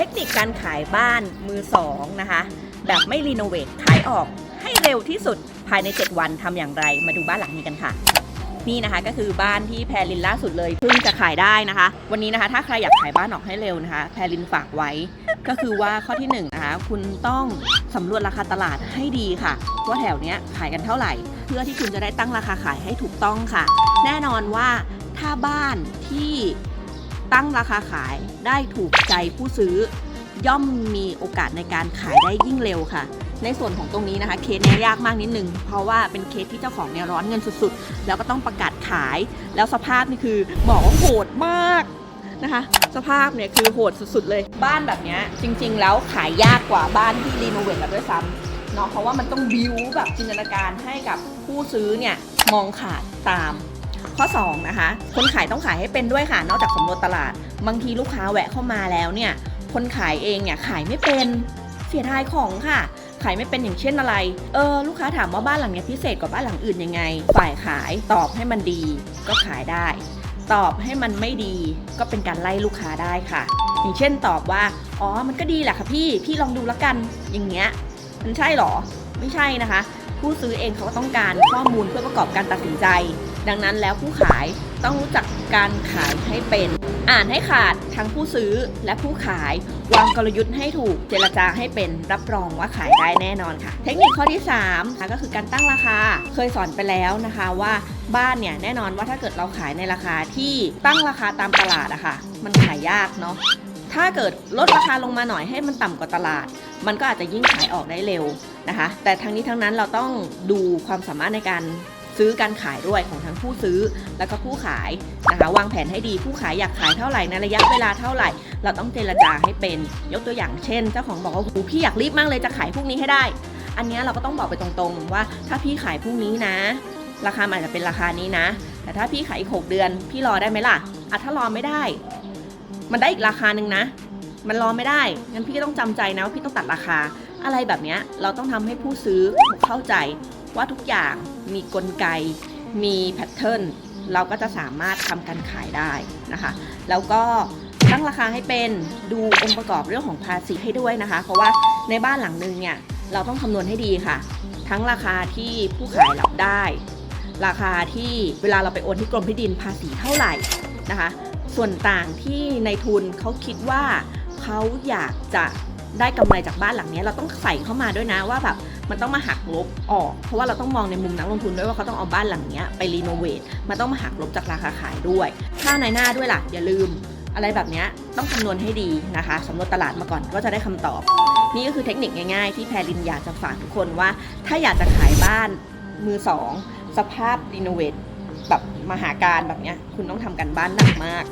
ทคนิคการขายบ้านมือสองนะคะ แบบไม่รีโนเวทขายออกให้เร็วที่สุดภายใน 7 วันทำอย่างไร มาดูบ้านหลังนี้กันค่ะ นี่นะคะก็คือบ้านที่แพรลินล่าสุดเลยเพิ่งจะขายได้นะคะ วันนี้นะคะ ถ้าใครอยากขายบ้านออกให้เร็วนะคะ แพรลินฝากไว้ ก็คือว่าข้อที่หนึ่งนะคะคุณต้องสำรวจราคาตลาดให้ดีค่ะว่าแถวเนี้ยขายกันเท่าไหร่ เพื่อที่คุณจะได้ตั้งราคาขายให้ถูกต้องค่ะ แน่นอนว่าถ้าบ้านที่ ตั้งราคาขายได้ถูกใจผู้ซื้อย่อมมีโอกาสในการขายได้ยิ่งเร็วค่ะ ในส่วนของตรงนี้นะคะเคสเนี้ยยากมากนิดนึง เพราะว่าเป็นเคสที่เจ้าของเนี่ยร้อนเงินสุดๆ แล้วก็ต้องประกาศขาย แล้วสภาพนี่คือบอกว่าโหดมากนะคะ สภาพเนี่ยคือโหดสุดๆเลย บ้านแบบเนี้ยจริง ๆ แล้วขายยากกว่าบ้านที่รีโนเวทแล้วด้วยซ้ำเนาะเพราะว่ามันต้องบิวแบบจินตนาการให้กับผู้ซื้อเนี่ยมองขาดตาม ข้อ2นะคะคนขายต้องขายให้เป็นด้วยค่ะ นอกจากสำรวจตลาด บางทีลูกค้าแวะเข้ามาแล้วเนี่ยคนขายเองเนี่ยขายไม่เป็นเสียดายของค่ะ ขายไม่เป็นอย่างเช่นอะไร เออลูกค้าถามว่าบ้านหลังเนี้ยพิเศษกว่าบ้านหลังอื่นยังไง ฝ่ายขายตอบให้มันดี ก็ขายได้ ตอบให้มันไม่ดี ก็เป็นการไล่ลูกค้าได้ค่ะ อย่างเช่นตอบว่าอ๋อมันก็ดีแหละค่ะพี่พี่ลองดูแล้วกันอย่างเงี้ยมันใช่หรอ ไม่ใช่นะคะ ผู้ซื้อเองเขาก็ต้องการข้อมูลเพื่อประกอบการตัดสินใจ ดังนั้นแล้วผู้ขายต้องรู้จักการขายให้เป็น อ่านให้ขาดทั้งผู้ซื้อและผู้ขายวางกลยุทธ์ให้ถูกเจรจาให้เป็นรับรองว่าขายได้แน่นอนค่ะ เทคนิคข้อที่3ค่ะก็คือการตั้งราคาเคยสอนไปแล้วนะคะว่าบ้านเนี่ยแน่นอนว่าถ้าเกิดเราขายในราคาที่ตั้งราคาตามตลาดอะค่ะ มันขายยากเนาะถ้าเกิดลดราคาลงมาหน่อยให้มันต่ำกว่าตลาด มันก็อาจจะยิ่งขายออกได้เร็วนะคะ แต่ทั้งนี้ทั้งนั้นเราต้องดูความสามารถในการ ซื้อการขายด้วยของทั้งผู้ซื้อแล้วก็ผู้ขายนะคะ วางแผนให้ดีผู้ขายอยากขายเท่าไหร่ในระยะเวลาเท่าไหร่ เราต้องเจรจาให้เป็น ยกตัวอย่างเช่น เจ้าของบอกว่าโอ้พี่อยากรีบมากเลยจะขายพรุ่งนี้ให้ได้ อันเนี้ยเราก็ต้องบอกไปตรงๆ ว่าถ้าพี่ขายพรุ่งนี้นะ ราคาอาจจะเป็นราคานี้นะ แต่ถ้าพี่ขายอีกหกเดือน พี่รอได้ไหมล่ะอะถ้ารอไม่ได้ มันได้อีกราคาหนึ่งนะมันรอไม่ได้งั้นพี่ก็ต้องจำใจนะว่าพี่ต้องตัดราคา อะไรแบบเนี้ยเราต้องทำให้ผู้ซื้อเข้าใจ ว่าทุกอย่างมีกลไก มีแพทเทิร์นเราก็จะสามารถทำการขายได้นะคะ แล้วก็ตั้งราคาให้เป็นดูองค์ประกอบเรื่องของภาษีให้ด้วยนะคะ เพราะว่าในบ้านหลังนึงเนี่ยเราต้องคำนวณให้ดีค่ะ ทั้งราคาที่ผู้ขายรับได้ ราคาที่เวลาเราไปโอนที่กรมที่ดินภาษีเท่าไหร่นะคะ ส่วนต่างที่ในทุนเขาคิดว่าเขาอยากจะ ได้กำไรจากบ้านหลังนี้เราต้องใส่เข้ามาด้วยนะว่าแบบมันต้องมาหักลบออก เพราะว่าเราต้องมองในมุมนักลงทุนด้วยว่าเขาต้องเอาบ้านหลังนี้ไปรีโนเวทมันต้องมาหักลบจากราคาขายด้วย ค่าในหน้าด้วยล่ะอย่าลืม อะไรแบบนี้ต้องคำนวณให้ดีนะคะสำรวจตลาดมาก่อนก็จะได้คำตอบ นี่ก็คือเทคนิคง่ายๆ ที่แพรลินอยากจะฝากทุกคนว่า ถ้าอยากจะขายบ้านมือสองสภาพรีโนเวทแบบมหาการแบบนี้คุณต้องทำกันบ้านหนักมาก